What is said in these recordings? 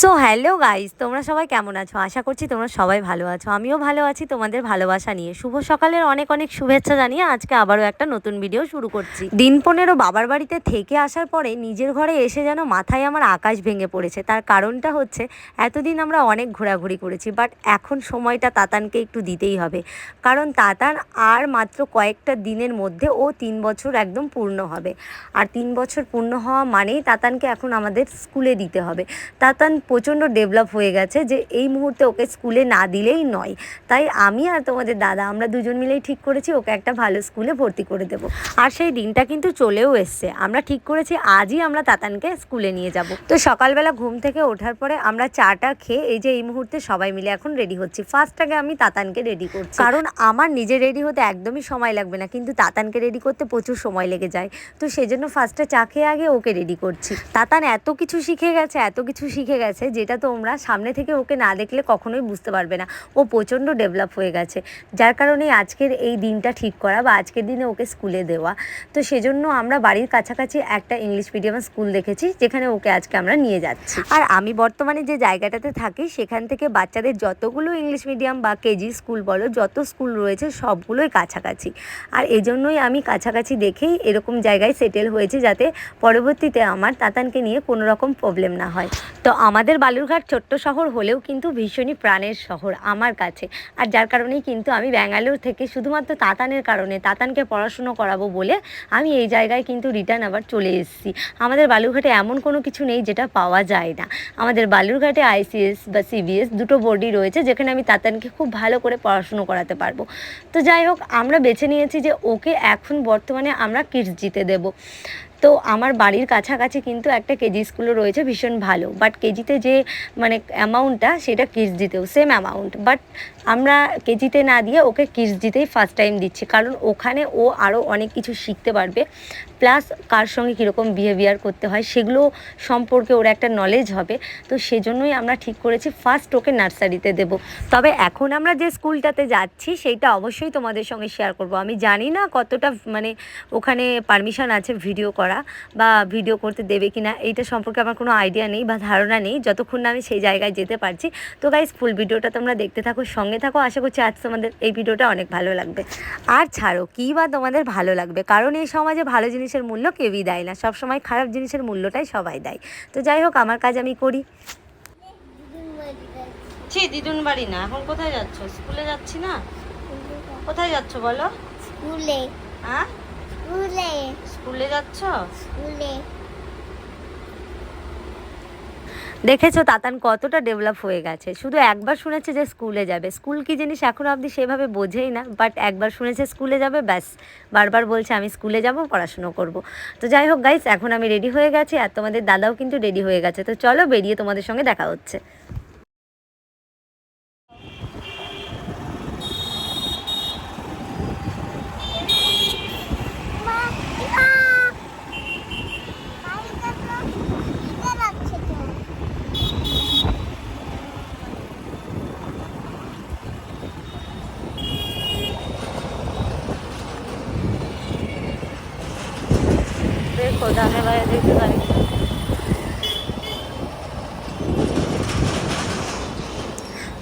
So hello guys তোমরা সবাই কেমন আছো? আশা করছি তোমরা সবাই ভালো আছো। আমিও ভালো আছি তোমাদের ভালোবাসা নিয়ে। শুভ সকালের অনেক অনেক শুভেচ্ছা জানিয়ে আজকে আবারও একটা নতুন ভিডিও শুরু করছি। দিন পনেরো বাবার বাড়িতে থেকে আসার পরে নিজের ঘরে এসে যেন মাথায় আমার আকাশ ভেঙে পড়েছে। তার কারণটা হচ্ছে এতদিন আমরা অনেক ঘোরাঘুরি করেছি বাট এখন সময়টা তাতানকে একটু দিতেই হবে। কারণ তাতান আর মাত্র কয়েকটা দিনের মধ্যে ও তিন বছর একদম পূর্ণ হবে। আর তিন বছর পূর্ণ হওয়া মানেই তাতানকে এখন আমাদের স্কুলে দিতে হবে। তাতান প্রচণ্ড ডেভেলপ হয়ে গেছে যে এই মুহূর্তে ওকে স্কুলে না দিলেই নয়। তাই আমি আর তোমাদের দাদা, আমরা দুজন মিলেই ঠিক করেছি ওকে একটা ভালো স্কুলে ভর্তি করে দেবো। আর সেই দিনটা কিন্তু চলেও এসছে। আমরা ঠিক করেছি, আজই আমরা তাতানকে স্কুলে নিয়ে যাব। তো সকালবেলা ঘুম থেকে ওঠার পরে আমরা চাটা খেয়ে এই যে এই মুহূর্তে সবাই মিলে এখন রেডি হচ্ছি। ফার্স্ট আগে আমি তাতানকে রেডি করছি। কারণ আমার নিজে রেডি হতে একদমই সময় লাগবে না, কিন্তু তাতানকে রেডি করতে প্রচুর সময় লেগে যায়। তো সেজন্য ফার্স্টে চা খেয়ে আগে ওকে রেডি করছি। তাতান এত কিছু শিখে গেছে, এত কিছু শিখে গেছে। যেটা তোমরা সামনে থেকে ওকে না দেখলে কখনোই বুঝতে পারবে না। ও প্রচণ্ড ডেভেলপ হয়ে গেছে। যার কারণে আজকের এই দিনটা ঠিক করা বা আজকের দিনে ওকে স্কুলে দেওয়া। তো সেজন্য আমরা বাড়ির কাছাকাছি একটা ইংলিশ মিডিয়াম স্কুল দেখেছি, যেখানে ওকে আজকে আমরা নিয়ে যাচ্ছি। আর আমি বর্তমানে যে জায়গাটাতে থাকি, সেখান থেকে বাচ্চাদের যতগুলো ইংলিশ মিডিয়াম বা কেজি স্কুল বলো, যত স্কুল রয়েছে, সবগুলোই কাছাকাছি। আর এজন্যই আমি কাছাকাছি দেখেই এরকম জায়গায় সেটেল হয়েছি, যাতে পরবর্তীতে আমার তাতানকে নিয়ে কোনো রকম প্রবলেম না হয়। তো আমাদের বালুরঘাট ছোট্ট শহর হলেও কিন্তু ভীষণই প্রাণের শহর আমার কাছে। আর যার কারণেই কিন্তু আমি ব্যাঙ্গালোর থেকে শুধুমাত্র তাতানের কারণে তাতানকে পড়াশুনো করাবো বলে আমি এই জায়গায় কিন্তু রিটার্ন আবার চলে এসেছি। আমাদের বালুরঘাটে এমন কোনো কিছু নেই যেটা পাওয়া যায় না। আমাদের বালুরঘাটে আইসিএস বা সিবিএস দুটো বোর্ডই রয়েছে যেখানে আমি তাতানকে খুব ভালো করে পড়াশুনো করাতে পারব। তো যাই হোক, আমরা বেছে নিয়েছি যে ওকে এখন বর্তমানে আমরা কিডস জিতে দেবো। তো আমার বাড়ির কাছাকাছি কিন্তু একটা কেজি স্কুলও রয়েছে, ভীষণ ভালো। বাট কেজিতে যে মানে অ্যামাউন্টটা সেটা কিডস দিতেও সেম অ্যামাউন্ট বাট আমরা কেজিতে না দিয়ে ওকে কিডস দিতেই ফার্স্ট টাইম দিচ্ছি। কারণ ওখানে ও আরও অনেক কিছু শিখতে পারবে। প্লাস কার সঙ্গে কীরকম বিহেভিয়ার করতে হয়, সেগুলো সম্পর্কে ওর একটা নলেজ হবে। তো সেজন্যই আমরা ঠিক করেছি ফার্স্ট ওকে নার্সারিতে দেব। তবে এখন আমরা যে স্কুলটাতে যাচ্ছি, সেইটা অবশ্যই তোমাদের সঙ্গে শেয়ার করব। আমি জানি না কতটা মানে ওখানে পারমিশন আছে ভিডিও করা বা ভিডিও করতে দেবে কি না এইটা সম্পর্কে আমার কোনো আইডিয়া নেই বা ধারণা নেই। যতক্ষণ না আমি সেই জায়গায় যেতে পারছি। তো গাইজ ফুল ভিডিওটা তোমরা দেখতে থাকো, সঙ্গে থাকো। আশা করছি আজ তোমাদের এই ভিডিওটা অনেক ভালো লাগবে। আর ছাড়ো, কী বা তোমাদের ভালো লাগবে? কারণ এই সমাজে ভালো জিনিসের মূল্য কেউই দেয় না। সবসময় খারাপ জিনিসের মূল্যটাই সবাই দেয়। তো যাই হোক আমার কাজ আমি করি। ছি দিদুন বাড়ি না। এখন কোথায় যাচ্ছ? স্কুলে যাচ্ছি না? কোথায় যাচ্ছ বলো? স্কুলে। হ্যাঁ স্কুলে। স্কুলে যাচ্ছ? স্কুলে। দেখেছ তাতান কতটা ডেভেলপ হয়ে গেছে। শুধু একবার শুনেছে যে স্কুলে যাবে। স্কুল কি জিনিস এখনও অবধি সেভাবে বোঝেই না বাট একবার শুনেছে স্কুলে যাবে, ব্যাস। বারবার বলছে, আমি স্কুলে যাব, পড়াশুনো করব। তো যাই হোক গাইস এখন আমি রেডি হয়ে গেছি, আর তোমাদের দাদাও কিন্তু রেডি হয়ে গেছে। তো চলো বেরিয়ে তোমাদের সঙ্গে দেখা হচ্ছে মা মা বাইরে তো খিদে লাগছে তো দেখো ধানের বাইরে দেখতে পারি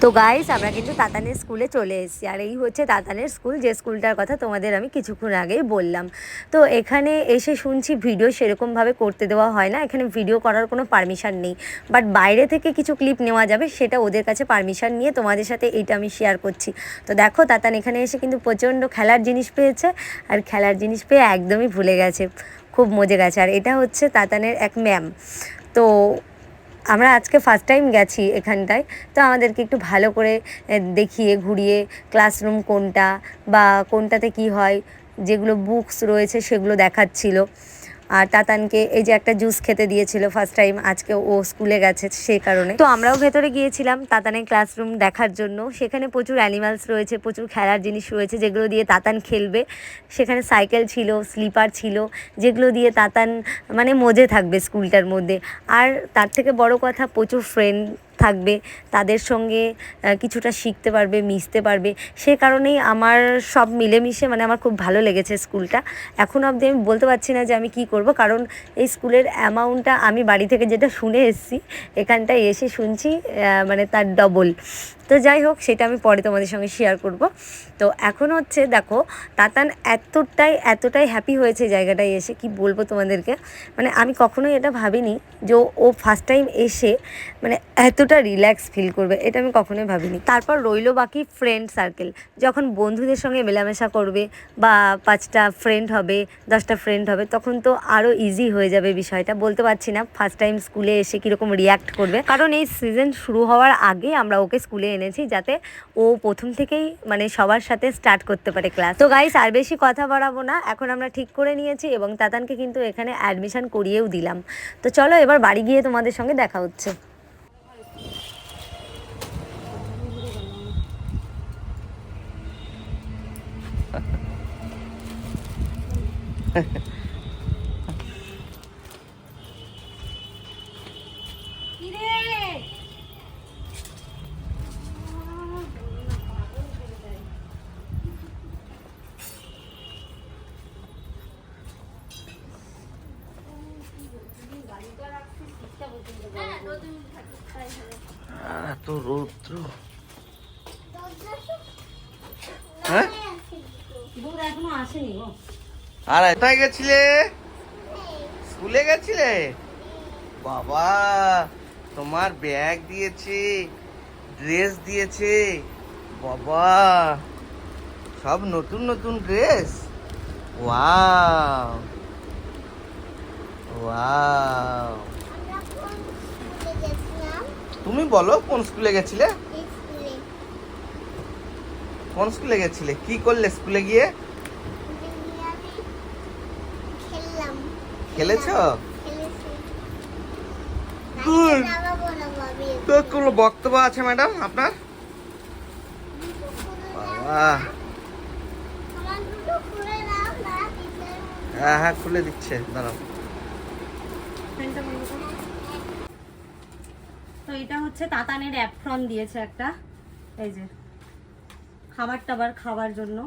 তো গাইস আমরা কিন্তু তাতানের স্কুলে চলে এসেছি। আর এই হচ্ছে তাতানের স্কুল, যে স্কুলটার কথা তোমাদের আমি কিছুক্ষণ আগেই বললাম। তো এখানে এসে শুনছি ভিডিও সেরকমভাবে করতে দেওয়া হয় না। এখানে ভিডিও করার কোনো পারমিশন নেই। বাট বাইরে থেকে কিছু ক্লিপ নেওয়া যাবে, সেটা ওদের কাছে পারমিশন নিয়ে তোমাদের সাথে এইটা আমি শেয়ার করছি। তো দেখো, তাতান এখানে এসে কিন্তু প্রচণ্ড খেলার জিনিস পেয়েছে। আর খেলার জিনিস পেয়ে একদমই ভুলে গেছে। খুব মজে গেছে। আর এটা হচ্ছে তাতানের এক ম্যাম তো আমরা আজকে ফার্স্ট টাইম গেছি এখানটায়, তো আমাদেরকে একটু ভালো করে দেখিয়ে, ঘুরিয়ে ক্লাসরুম কোনটা বা কোনটাতে কি হয়, যেগুলো বুকস রয়েছে সেগুলো দেখাচ্ছিল। আর তাতানকে এই যে একটা জুস খেতে দিয়েছিল ফার্স্ট টাইম আজকে ও স্কুলে গেছে সেই কারণে। তো আমরাও ভেতরে গিয়েছিলাম তাতানের ক্লাসরুম দেখার জন্য। সেখানে প্রচুর অ্যানিমালস রয়েছে, প্রচুর খেলার জিনিস রয়েছে, যেগুলো দিয়ে তাতান খেলবে। সেখানে সাইকেল ছিল স্লিপার ছিল, যেগুলো দিয়ে তাতান মানে মজে থাকবে স্কুলটার মধ্যে। আর তার থেকে বড় কথা, প্রচুর ফ্রেন্ড থাকবে, তাদের সঙ্গে কিছুটা শিখতে পারবে, মিশতে পারবে। সে কারণেই আমার সব মিলেমিশে মানে আমার খুব ভালো লেগেছে স্কুলটা। এখন অবধি আমি বলতে পারছি না যে আমি কি করব, কারণ এই স্কুলের অ্যামাউন্টটা আমি বাড়ি থেকে যেটা শুনে এসেছি, এখানটায় এসে শুনছি মানে তার ডবল তো যাই হোক, সেটা আমি পরে তোমাদের সঙ্গে শেয়ার করব। তো এখন হচ্ছে দেখো, তাতান এতটাই এতটাই হ্যাপি হয়েছে জায়গাটায় এসে, কি বলব তোমাদেরকে? মানে আমি কখনোই এটা ভাবিনি যে ও- ফার্স্ট টাইম এসে মানে এতটা রিল্যাক্স ফিল করবে, এটা আমি কখনোই ভাবিনি। তারপর রইল বাকি ফ্রেন্ড সার্কেল যখন বন্ধুদের সঙ্গে মেলামেশা করবে বা পাঁচটা ফ্রেন্ড হবে, দশটা ফ্রেন্ড হবে, তখন তো আরও ইজি হয়ে যাবে বিষয়টা। বলতে পারছি না ফার্স্ট টাইম স্কুলে এসে কীরকম রিয়াক্ট করবে। কারণ এই সিজন শুরু হওয়ার আগে আমরা ওকে স্কুলে এনেছি যাতে ও প্রথম থেকেই মানে সবার সাথে স্টার্ট করতে পারে ক্লাস তো গাইস আর বেশি কথা বাড়াবো না। এখন আমরা ঠিক করে নিয়েছি এবং তাতানকে কিন্তু এখানে অ্যাডমিশন করিয়েও দিলাম। তো চলো এবার বাড়ি গিয়ে তোমাদের সঙ্গে দেখা হচ্ছে। এত রৌদ্র। হ্যাঁ? এখনও আসেনি গো। আর কোথায় গেছিলে? স্কুলে গেছিলে? বাবা তোমার ব্যাগ দিয়েছে ড্রেস দিয়েছে। বাবা সব নতুন নতুন ড্রেস? ওয়াও। ওয়াও আমরা কোন স্কুলে গেছিলাম তুমি বলো কোন স্কুলে গেছিলে? কোন স্কুলে গেছিলে? কি করলে স্কুলে গিয়ে? খেলেছো? তো কোনো বক্তব্য আছে ম্যাডাম আপনার? হ্যাঁ হ্যাঁ খুলে দিচ্ছে দাঁড়াও। তো এটা হচ্ছে তাতানের অ্যাপ্রন দিয়েছে একটা। এই যে খাবার টাবার খাওয়ার জন্য।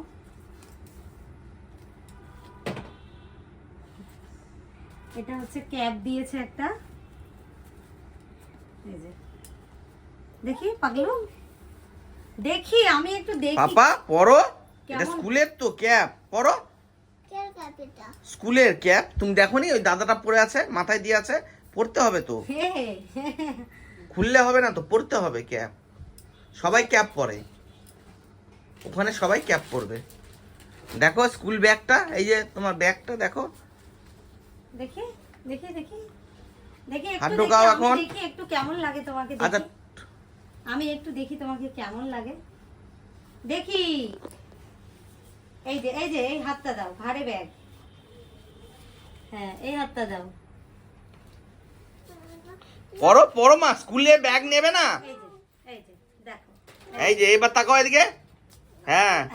এটা হচ্ছে ক্যাপ দিয়েছে একটা। এই যে দেখি পাগলু? দেখি আমি একটু দেখি। পাপা পড়ো। এটা স্কুলের তো ক্যাপ। পড়ো। স্কুলের ক্যাপ। তুমি দেখোনি ওই দাদাটা পরে আছে মাথায় দিয়ে আছে। পড়তে হবে তো। খুললে হবে না তো পড়তে হবে ক্যাপ। সবাই ক্যাপ পরে। ওখানে সবাই ক্যাপ পরবে। দেখো স্কুল ব্যাগটা এই যে তোমার ব্যাগটা দেখো। দেখি দেখি দেখি। দেখি হাত একটু ঢোকাও এখন। দেখি একটু কেমন লাগে তোমাকে আচ্ছা। আমি একটু দেখি তোমাকে কেমন লাগে। দেখি। এই যে এই যে এই হাতটা দাও ঘাড়ে ব্যাগ। হ্যাঁ এই হাতটা দাও। পড়ো পড়ো মা স্কুলে ব্যাগ নেবে না? এই যে এই যে দেখো। এবার তাকাও এদিকে। হ্যাঁ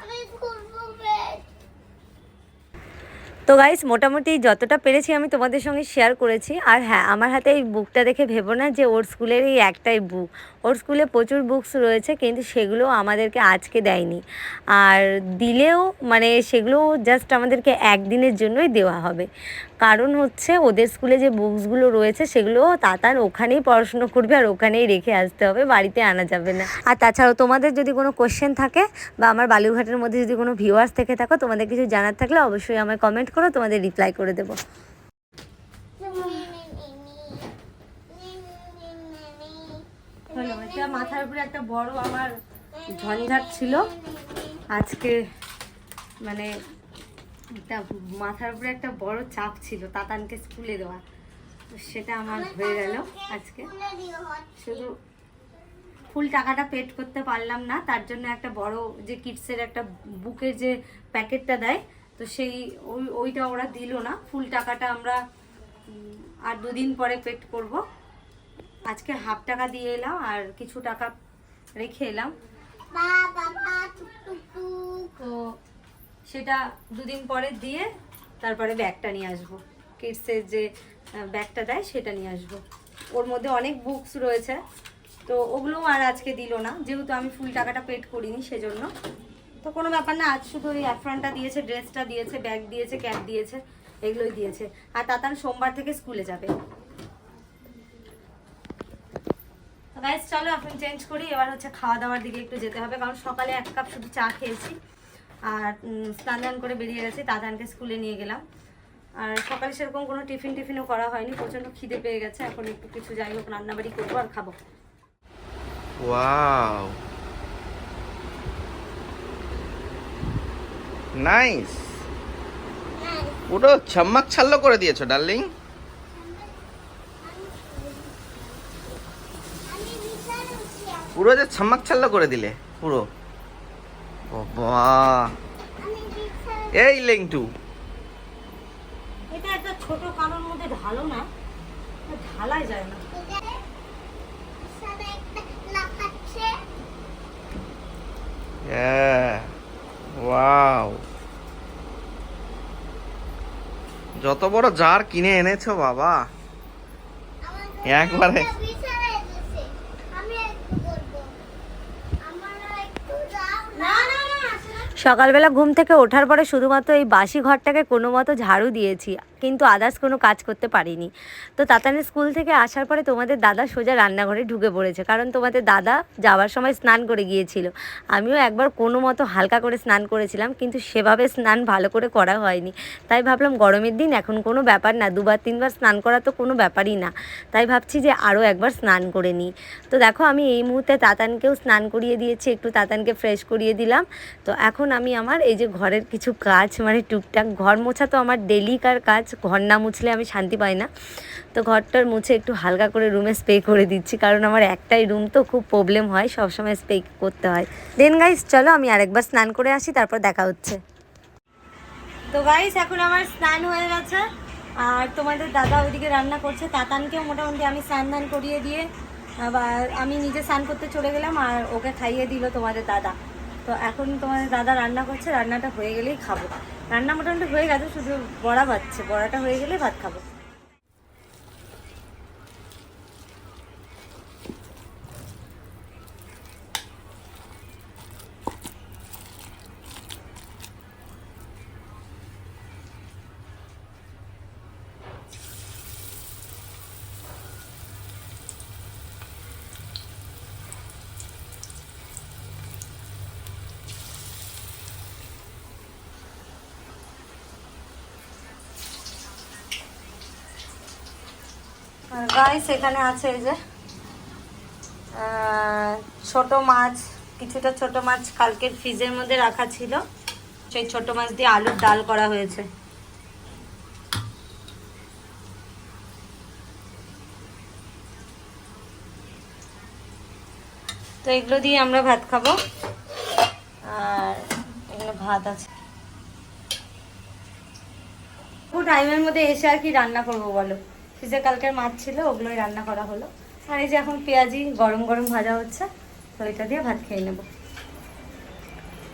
আমি খুলবো ব্যাগ তো গাইস মোটামুটি যতটা পেরেছি আমি তোমাদের সঙ্গে শেয়ার করেছি। আর হ্যাঁ আমার হাতে এই বুকটা দেখে ভেবো না যে ওর স্কুলের এই একটাই বুক ওর স্কুলে প্রচুর বুকস রয়েছে, কিন্তু সেগুলো আমাদেরকে আজকে দেয়নি। আর দিলেও মানে সেগুলো জাস্ট আমাদেরকে একদিনের জন্যই দেওয়া হবে। কারণ হচ্ছে ওদের স্কুলে যে বুকসগুলো রয়েছে সেগুলো তাতার ওখানেই পড়াশুনো করবে আর ওখানেই রেখে আসতে হবে বাড়িতে আনা যাবে না। আর তাছাড়াও তোমাদের যদি কোনো কোশ্চেন থাকে বা আমার বালুঘাটের মধ্যে যদি কোনো ভিউয়ার্স থেকে থাকো তোমাদের কিছু জানার থাকলে অবশ্যই আমায় কমেন্ট করো তোমাদের রিপ্লাই করে দেবো। এটা মাথার উপরে একটা বড় আমার ঝঞ্ঝাট ছিল। আজকে মানে একটা মাথার উপরে একটা বড় চাপ ছিল তাতানকে স্কুলে দেওয়া। তো সেটা আমার হয়ে গেল আজকে। শুধু ফুল টাকাটা পেড করতে পারলাম না তার জন্য একটা বড় যে কিডসের একটা বুকের যে প্যাকেটটা দেয় তো সেই ওই ওইটা ওরা দিল না। ফুল টাকাটা আমরা আর দুদিন পরে পেড করব। আজকে হাফ টাকা দিয়ে এলাম আর কিছু টাকা রেখে এলাম। তো সেটা দুদিন পরে দিয়ে তারপরে ব্যাগটা নিয়ে আসব। কিডসের যে ব্যাগটা দেয় সেটা নিয়ে আসব। ওর মধ্যে অনেক বুকস রয়েছে, তো ওগুলো আর আজকে দিল না। যেহেতু আমি ফুল টাকাটা পেড করিনি সেজন্য। তো কোনো ব্যাপার না, আজ শুধু ওই অ্যাফ্রনটা দিয়েছে ড্রেসটা দিয়েছে ব্যাগ দিয়েছে ক্যাপ দিয়েছে, এগুলোই দিয়েছে। আর তাতান সোমবার থেকে স্কুলে যাবে। চলো এখন চেঞ্জ করি। এবার হচ্ছে খাওয়া দাওয়ার দিকে একটু যেতে হবে, কারণ সকালে এক কাপ শুধু চা খেয়েছি। আর স্নান দান করে বেরিয়ে গেছি, দাদানকে স্কুলে নিয়ে গেলাম। আর সকালে সেরকম কোনো টিফিন টিফিনও করা হয়নি, প্রচণ্ড খিদে পেয়ে গেছে, এখন একটু কিছু যাই হোক, রান্নাবাড়ি করব আর খাব। নাইস। পুরো ছাম্মাক ছাল্লো করে দিয়েছ, ডার্লিং। পুরো যে ছাম্মাক ছাল্লো করে দিলে, পুরো। বাবা। এই লেংটু। এটা একটা ছোট কালোর মধ্যে ঢালো না ঢালাই যায় না। লাফাচ্ছে। ওয়াও। যত বড় জার কিনে এনেছো বাবা। একবারে। একটা বিছানায় বসে। আমি একটু বলব। আমারও একটু দাও না। না, না, না। সকালবেলা ঘুম থেকে ওঠার পরে শুধুমাত্র এই বাসি ঘরটাকে কোনো মতো ঝাড়ু দিয়েছি। কিন্তু আদার্স কোনো কাজ করতে পারিনি। তো তাতানের স্কুল থেকে আসার পরে তোমাদের দাদা সোজা রান্নাঘরে ঢুকে পড়েছে। কারণ তোমাদের দাদা যাওয়ার সময় স্নান করে গিয়েছিল। আমিও একবার কোনো মতো হালকা করে স্নান করেছিলাম, কিন্তু সেভাবে স্নান ভালো করে করা হয়নি। তাই ভাবলাম গরমের দিন এখন কোনো ব্যাপার না, দুবার তিনবার স্নান করা তো কোনো ব্যাপারই না। তাই ভাবছি যে আরও একবার স্নান করে নিই। তো দেখো আমি এই মুহূর্তে তাতানকেও স্নান করিয়ে দিয়েছি, একটু তাতানকে ফ্রেশ করিয়ে দিলাম। তো এখন আমি আমার এই যে ঘরের কিছু কাজ মানে টুকটাক ঘর মোছা তো আমার ডেলিকার কাজ ঘর না মুছলে আমি শান্তি পাই না। তো ঘরটার মুছে একটু হালকা করে রুমে স্প্রে করে দিচ্ছি। কারণ আমার একটাই রুম তো খুব প্রবলেম হয়, সবসময় স্প্রে করতে হয়। দেন গাইস চলো আমি আরেকবার স্নান করে আসি, তারপর দেখা হচ্ছে। তো গাইস এখন আমার স্নান হয়ে গেছে। আর তোমাদের দাদা ওইদিকে রান্না করছে। তাতানকেও মোটামুটি আমি স্নান ধান করিয়ে দিয়ে, আবার আমি নিজে স্নান করতে চলে গেলাম, আর ওকে খাইয়ে দিল তোমাদের দাদা। তো এখন তোমাদের দাদা রান্না করছে, রান্নাটা হয়ে গেলেই খাব। রান্না মোটামুটি হয়ে গেছে, শুধু বড়া বাচ্ছে বড়াটা হয়ে গেলেই ভাত খাব। গাইস এখানে আছে এই যে ছোট মাছ, কিছুটা ছোট মাছ কালকের ফ্রিজের মধ্যে রাখা ছিল। সেই ছোট মাছ দিয়ে আলুর ডাল করা হয়েছে। তো এগুলো দিয়ে আমরা ভাত খাব। আর এখানে ভাত আছে। টাইমের মধ্যে এসে আর কি রান্না করব বলো? ফ্রিজে কালকের মাছ ছিল, ওগুলোই রান্না করা হলো। আর এই যে এখন পেঁয়াজি গরম গরম ভাজা হচ্ছে, তো এটা দিয়ে ভাত খেয়ে নেব।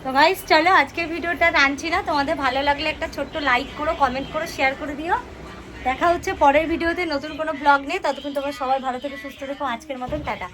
তো গাইস চলো আজকের ভিডিওটা টানছি না। তোমাদের ভালো লাগলে একটা ছোট্ট লাইক করো কমেন্ট করো শেয়ার করে দিও। দেখা হচ্ছে পরের ভিডিওতে, নতুন কোনো ব্লগ নেই ততক্ষণ তোমরা সবাই ভালো থেকে, সুস্থ থেকো। আজকের মতন, টাটা।